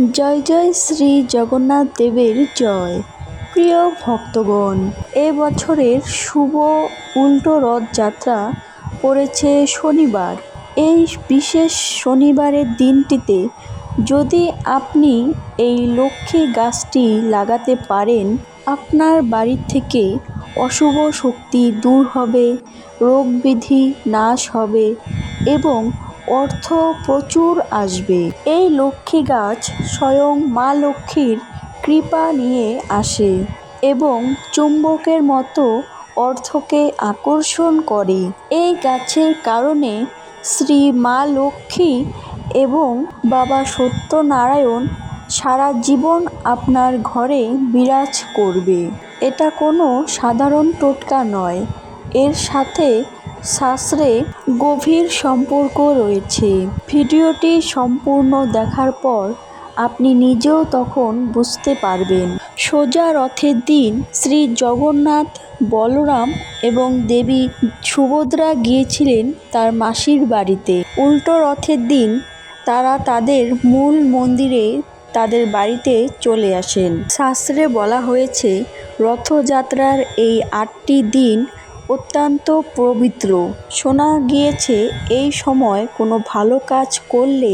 জয় জয় শ্রী জগন্নাথ দেবের জয়। প্রিয় ভক্তগণ, এ বছরের শুভ উল্টো রথযাত্রা পড়েছে শনিবার। এই বিশেষ শনিবারের দিনটিতে যদি আপনি এই লক্ষ্মী গাছটি লাগাতে পারেন, আপনার বাড়ি থেকে অশুভ শক্তি দূর হবে রোগ বিধি নাশ হবে এবং অর্থ প্রচুর আসবে। এই লক্ষ্মী গাছ স্বয়ং মা লক্ষ্মীর কৃপা নিয়ে আসে এবং চুম্বকের মতো অর্থকে আকর্ষণ করে। এই গাছের কারণে শ্রী মা লক্ষ্মী এবং বাবা সত্যনারায়ণ সারা জীবন আপনার ঘরে বিরাজ করবে। এটা কোনো সাধারণ টোটকা নয়। এর সাথে শাস্ত্রে গভীর সম্পর্ক রয়েছে। ভিডিওটি সম্পূর্ণ দেখার পর আপনি নিজেও তখন বুঝতে পারবেন। সোজা রথের দিন শ্রী জগন্নাথ, বলরাম এবং দেবী সুভদ্রা গিয়েছিলেন তার মাসির বাড়িতে। উল্টো রথের দিন তারা তাদের মূল মন্দিরে তাদের বাড়িতে চলে আসেন। শাস্ত্রে বলা হয়েছে, রথযাত্রার এই আটটি দিন অত্যন্ত পবিত্র। শোনা গিয়েছে, এই সময় কোনো ভালো কাজ করলে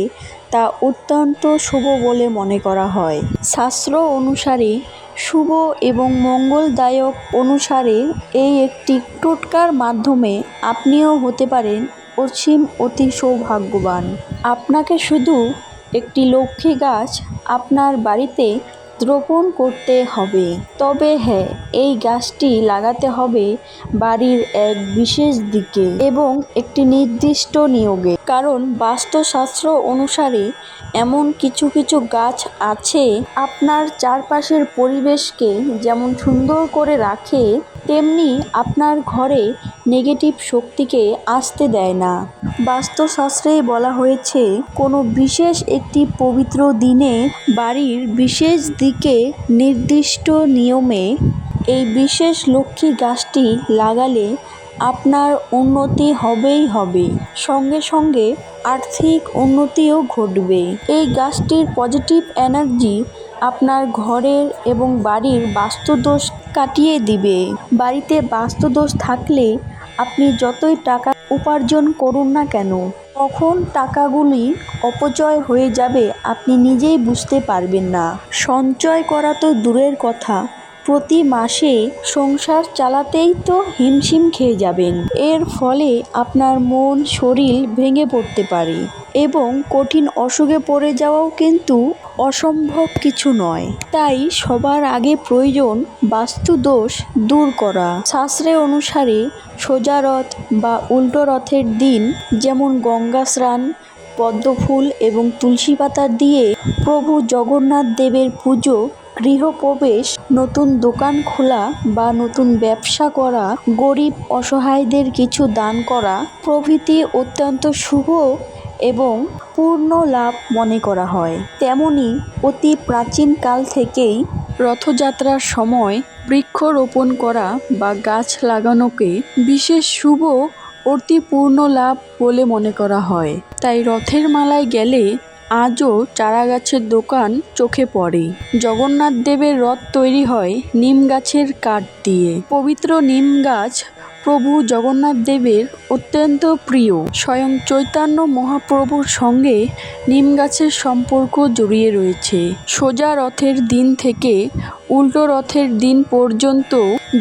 তা অত্যন্ত শুভ বলে মনে করা হয়। শাস্ত্র অনুসারে, শুভ এবং মঙ্গলদায়ক অনুসারে এই একটি টোটকার মাধ্যমে আপনিও হতে পারেন অসীম অতি সৌভাগ্যবান। আপনাকে শুধু একটি লক্ষ্মী গাছ আপনার বাড়িতে রোপণ করতে হবে। তবে হ্যাঁ এই গাছটি লাগাতে হবে বাড়ির এক বিশেষ দিকে এবং একটি নির্দিষ্ট নিয়োগে। কারণ বাস্তুশাস্ত্র অনুসারে এমন কিছু কিছু গাছ আছে, আপনার চারপাশের পরিবেশকে যেমন সুন্দর করে রাখে, তেমনি আপনার ঘরে নেগেটিভ শক্তিকে আসতে দেয় না। বাস্তুশাস্ত্রেই বলা হয়েছে, কোনো বিশেষ একটি পবিত্র দিনে বাড়ির বিশেষ দিকে নির্দিষ্ট নিয়মে এই বিশেষ লক্ষ্মী গাছটি লাগালে আপনার উন্নতি হবেই হবে। সঙ্গে সঙ্গে আর্থিক উন্নতিও ঘটবে। এই গাছটির পজিটিভ এনার্জি আপনার ঘরের এবং বাড়ির বাস্তুদোষ কাটিয়ে দিবে। বাড়িতে বাস্তুদোষ থাকলে আপনি যতই টাকা উপার্জন করুন না কেন কখন টাকাগুলি অপচয় হয়ে যাবে আপনি নিজেই বুঝতে পারবেন না। সঞ্চয় করা তো দূরের কথা। প্রতি মাসে সংসার চালাতেই তো হিমশিম খেয়ে যাবেন। এর ফলে আপনার মন, শরীর ভেঙে পড়তে পারে এবং কঠিন অসুখে পড়ে যাওয়াও কিন্তু অসম্ভব কিছু নয়। তাই সবার আগে প্রয়োজন বাস্তু দোষ দূর করা। শাস্ত্রে অনুসারে সোজা রথ বা উল্টো রথের দিন যেমন গঙ্গা স্নান, পদ্মফুল এবং তুলসী পাতা দিয়ে প্রভু জগন্নাথ দেবের পুজো গৃহপ্রবেশ, নতুন দোকান খোলা বা নতুন ব্যবসা করা, গরিব অসহায়দের কিছু দান করা প্রভৃতি অত্যন্ত শুভ এবং পূর্ণ লাভ মনে করা হয়। তেমনি অতি প্রাচীনকাল থেকেই রথযাত্রার সময় বৃক্ষরোপণ করা বা গাছ লাগানোকে বিশেষ শুভ, অতি পূর্ণ লাভ বলে মনে করা হয়। তাই রথের মালায় গেলে আজও চারাগাছের দোকান চোখে পড়ে। জগন্নাথ দেবের রথ তৈরি হয় নিম গাছের কাঠ দিয়ে। পবিত্র নিম গাছ প্রভু জগন্নাথ দেবের অত্যন্ত প্রিয়। স্বয়ং চৈতন্য মহাপ্রভুর সঙ্গে নিম গাছের সম্পর্ক জড়িয়ে রয়েছে। সোজা রথের দিন থেকে উল্টো রথের দিন পর্যন্ত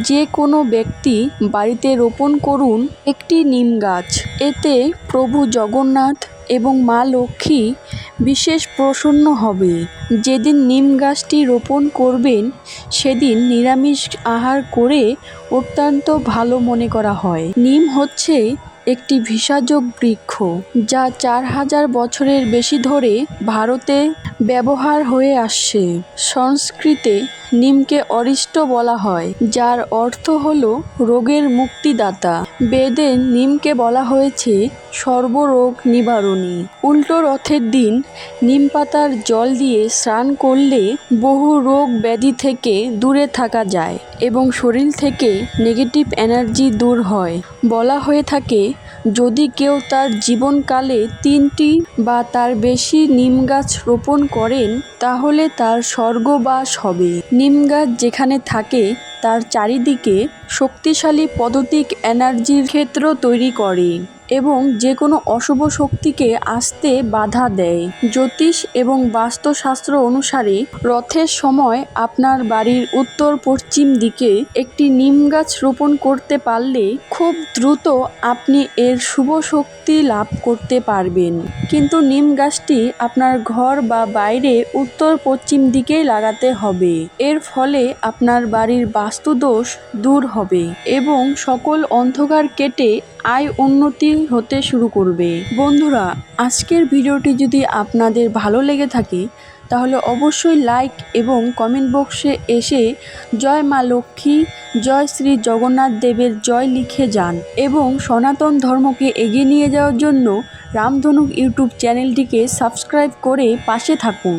যে কোনো ব্যক্তি বাড়িতে রোপণ করুন একটি নিম গাছ। এতে প্রভু জগন্নাথ এবং মা লক্ষ্মী বিশেষ প্রসন্ন হবে। যেদিন নিম গাছটি রোপণ করবেন, সেদিন নিরামিষ আহার করে অত্যন্ত ভালো মনে করা হয়। নিম হচ্ছে একটি ভিষাযোগ বৃক্ষ, যা চার হাজার বছরের বেশি ধরে ভারতে ব্যবহার হয়ে আসছে। সংস্কৃতে নিমকে অরিষ্ট বলা হয়, যার অর্থ হল রোগের মুক্তিদাতা। বেদে নিমকে বলা হয়েছে সর্বরোগ নিবারণী। উল্টো রথের দিন নিম পাতার জল দিয়ে স্নান করলে বহু রোগ ব্যাধি থেকে দূরে থাকা যায় এবং শরীর থেকে নেগেটিভ এনার্জি দূর হয়। বলা হয়ে থাকে, যদি কেউ তার জীবনকালে তিনটি বা তার বেশি নিম গাছ রোপণ করেন, তাহলে তার স্বর্গবাস হবে। নিম গাছ যেখানে থাকে তার চারিদিকে শক্তিশালী পদতিক এনার্জির ক্ষেত্র তৈরি করে। এবং যে কোনো অশুভ শক্তিকে আসতে বাধা দেয়। জ্যোতিষ এবং বাস্তুশাস্ত্র অনুসারে রথের সময় আপনার বাড়ির উত্তর পশ্চিম দিকে একটি নিম গাছ রোপণ করতে পারলে খুব দ্রুত আপনি এর শুভ শক্তি লাভ করতে পারবেন। কিন্তু নিম গাছটি আপনার ঘর বা বাইরে উত্তর পশ্চিম দিকেই লাগাতে হবে। এর ফলে আপনার বাড়ির বাস্তুদোষ দূর হবে এবং সকল অন্ধকার কেটে আয় উন্নতি হতে শুরু করবে। বন্ধুরা, আজকের ভিডিওটি যদি আপনাদের ভালো লেগে থাকে, তাহলে অবশ্যই লাইক এবং কমেন্ট বক্সে এসে জয় মা লক্ষ্মী, জয় শ্রী জগন্নাথ দেবের জয় লিখে যান এবং সনাতন ধর্মকে এগিয়ে নিয়ে যাওয়ার জন্য রামধনুক ইউটিউব চ্যানেলটিকে সাবস্ক্রাইব করে পাশে থাকুন।